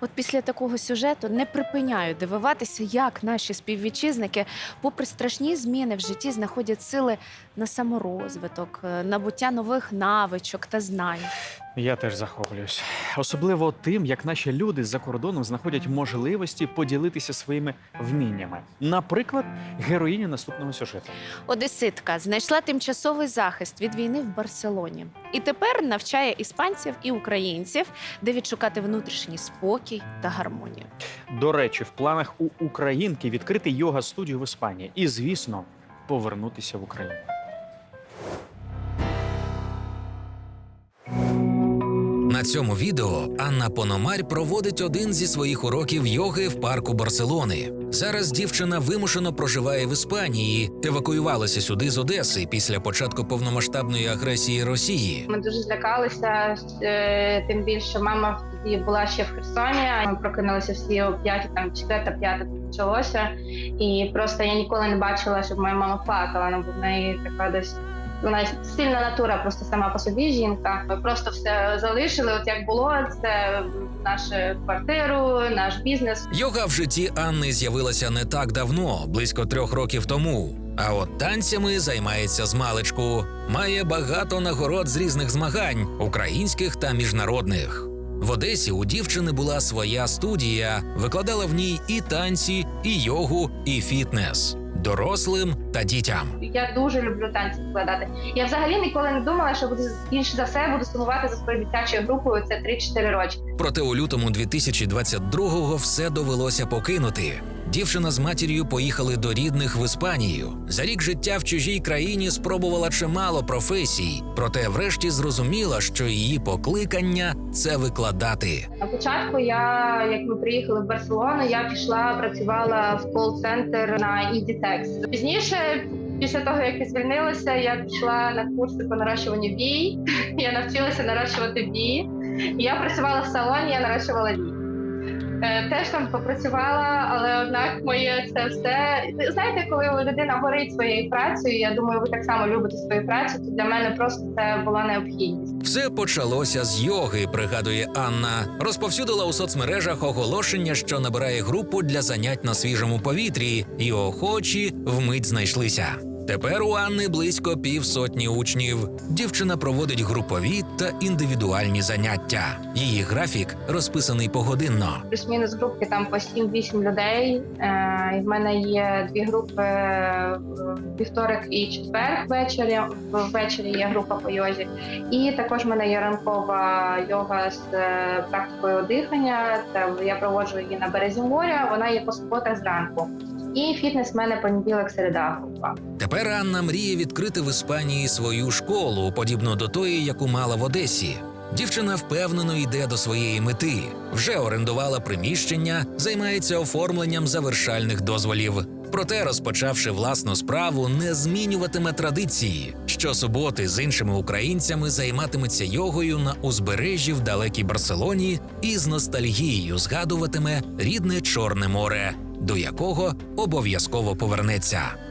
От після такого сюжету не припиняю дивуватися, як наші співвітчизники, попри страшні зміни в житті, знаходять сили на саморозвиток, е, набуття нових навичок та знань. Я теж захоплююсь. Особливо тим, як наші люди з-за кордоном знаходять можливості поділитися своїми вміннями. Наприклад, героїні наступного сюжету. Одеситка знайшла тимчасовий захист від війни в Барселоні і тепер навчає іспанців і українців, де відшукати внутрішній спокій та гармонію. До речі, в планах у українки відкрити йога студію в Іспанії і, звісно, повернутися в Україну. На цьому відео Анна Пономарь проводить один зі своїх уроків йоги в парку Барселони. Зараз дівчина вимушено проживає в Іспанії, евакуювалася сюди з Одеси після початку повномасштабної агресії Росії. Ми дуже злякалися, е, тим більше мама тоді була ще в Херсоні. Ми прокинулися всі о п'ятій, там четверта, п'ята почалося. І просто я ніколи не бачила, щоб моя мама плакала. Бо в неї така десь. Вона сильна натура, просто сама по собі жінка. Ми просто все залишили, от як було. Це нашу квартиру, наш бізнес. Йога в житті Анни з'явилася не так давно, близько трьох років тому. А от танцями займається з маличку. Має багато нагород з різних змагань, українських та міжнародних. В Одесі у дівчини була своя студія, викладала в ній і танці, і йогу, і фітнес дорослим та дітям. Я дуже люблю танці складати. Я взагалі ніколи не думала, що буду більше за все буду сумувати за своєю дитячою групою. Це 3-4 роки. Проте у лютому 2022-го все довелося покинути. Дівчина з матір'ю поїхали до рідних в Іспанію. За рік життя в чужій країні спробувала чимало професій, проте врешті зрозуміла, що її покликання це викладати. На початку я, як ми приїхали в Барселону, я пішла працювала в кол-центр на EasyTex. Пізніше, після того як я звільнилася, я пішла на курси по нарощуванню вій. Я навчилася нарощувати вії. І Я працювала в салоні, я нарощувала вії. Е, Теж там попрацювала, але однак моє це все. Знаєте, коли людина горить своєю працею, я думаю, ви так само любите свою працю. То для мене просто це була необхідність. Все почалося з йоги, пригадує Анна. Розповсюдила у соцмережах оголошення, що набирає групу для занять на свіжому повітрі, і охочі вмить знайшлися. Тепер у Анни близько півсотні учнів. Дівчина проводить групові та індивідуальні заняття. Її графік розписаний погодинно. плюс-мінус групки там по 7-8 людей. Е, і в мене є дві групи вівторок і четвер ввечері. Ввечері є група по йозі. І також в мене є ранкова йога з е, практикою дихання. Це я проводжу її на березі моря. Вона є по суботах зранку. І фітнес в мене понеділок, середа група. Тепер Анна мріє відкрити в Іспанії свою школу, подібну до тої, яку мала в Одесі. Дівчина впевнено йде до своєї мети. Вже орендувала приміщення, займається оформленням завершальних дозволів. Проте, розпочавши власну справу, не змінюватиме традиції. Щосуботи з іншими українцями займатиметься йогою на узбережжі в далекій Барселоні і з ностальгією згадуватиме рідне Чорне море, до якого обов'язково повернеться.